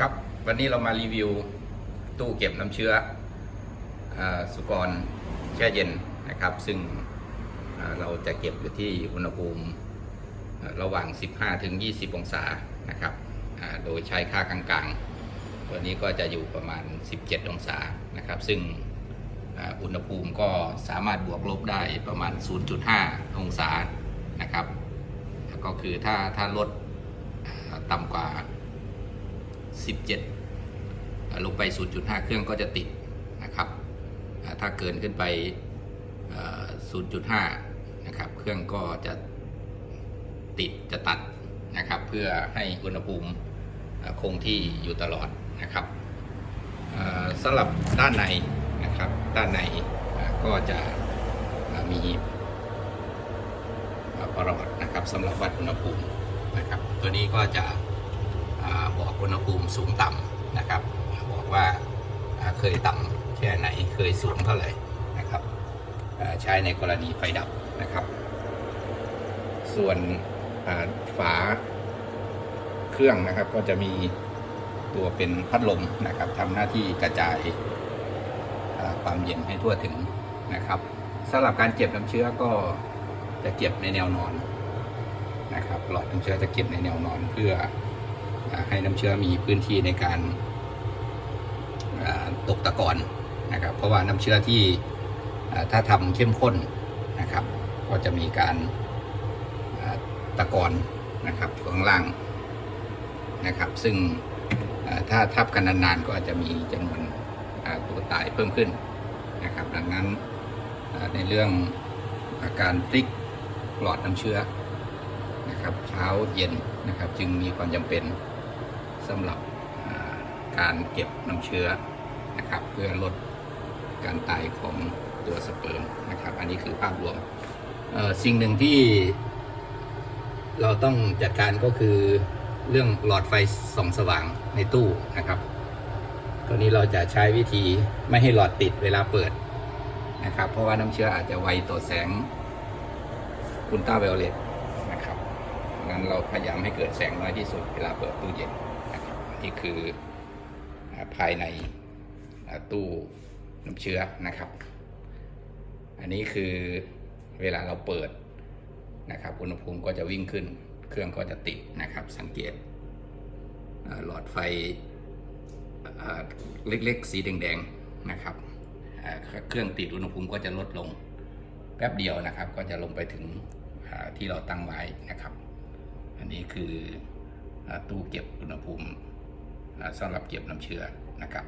ครับ วันนี้เรามารีวิวตู้เก็บน้ำเชื้ออสุกรแช่เย็นนะครับ ซึ่งเราจะเก็บอยู่ที่อุณหภูมิระหว่าง 15 ถึง 20 องศานะครับโดยใช้ค่ากลางๆ ตัวนี้ก็จะอยู่ประมาณ 17 องศานะครับ ซึ่งอุณหภูมิก็สามารถบวกลบได้ประมาณ 0.5 องศานะครับ ก็คือถ้าถ้าลดต่ำกว่า 17 ลงไป 0.5 เครื่องก็จะติดนะครับ ถ้าเกินขึ้นไป 0.5 นะครับ เครื่องก็จะติดจะตัดนะครับ เพื่อให้อุณหภูมิคงที่อยู่ตลอดนะครับสำหรับด้านในนะครับ ด้านในก็จะมีประหลอดนะครับสำหรับวัดอุณหภูมินะครับ ตัวนี้ก็จะ บอกอุณหภูมิสูงต่ำนะครับ บอกว่าเคยต่ำแค่ไหนเคยสูงเท่าไหร่นะครับใช้ในกรณีไฟดับนะครับ ส่วนฝาเครื่องนะครับก็จะมีตัวเป็นพัดลมนะครับทำหน้าที่กระจายความเย็นให้ทั่วถึงนะครับสำหรับการเก็บน้ำเชื้อก็จะเก็บในแนวนอนนะครับหลอดน้ำเชื้อจะเก็บในแนวนอนเพื่อ ให้น้ำเชื้อมีพื้นที่ในการตกตะกอนนะครับ เพราะว่าน้ำเชื้อที่ถ้าทำเข้มข้นนะครับ ก็จะมีการตะกอนนะครับข้างล่างนะครับ ซึ่งถ้าทับกันนานๆก็อาจจะมีจำนวนตัวตายเพิ่มขึ้นนะครับ ดังนั้นในเรื่องอาการพลิกหลอดน้ำเชื้อนะครับ เช้าเย็นนะครับ จึงมีความจำเป็น สำหรับการเก็บน้ำเชื้อนะครับ เพื่อลดการตายของตัวสเปิร์มนะครับ อันนี้คือภาพรวมสิ่งหนึ่งที่เราต้องจัดการก็คือเรื่องหลอดไฟส่องสว่างในตู้นะครับตัวนี้เราจะใช้วิธีไม่ให้หลอดติดเวลาเปิดนะครับ เพราะว่าน้ำเชื้ออาจจะไวต่อแสงอุลตราไวโอเลตนะครับ งั้นเราพยายามให้เกิดแสงน้อยที่สุดเวลาเปิดตู้เย็น นี่คือภายในตู้น้ำเชื้อนะครับ อันนี้คือเวลาเราเปิดนะครับอุณหภูมิก็จะวิ่งขึ้น เครื่องก็จะติดนะครับ สังเกตหลอดไฟเล็กๆ สีแดงๆนะครับเครื่องติดอุณหภูมิก็จะลดลงแป๊บเดียวนะครับ ก็จะลงไปถึงที่เราตั้งไว้นะครับ อันนี้คือตู้เก็บอุณหภูมิ สำหรับเก็บน้ำเชื้อนะครับ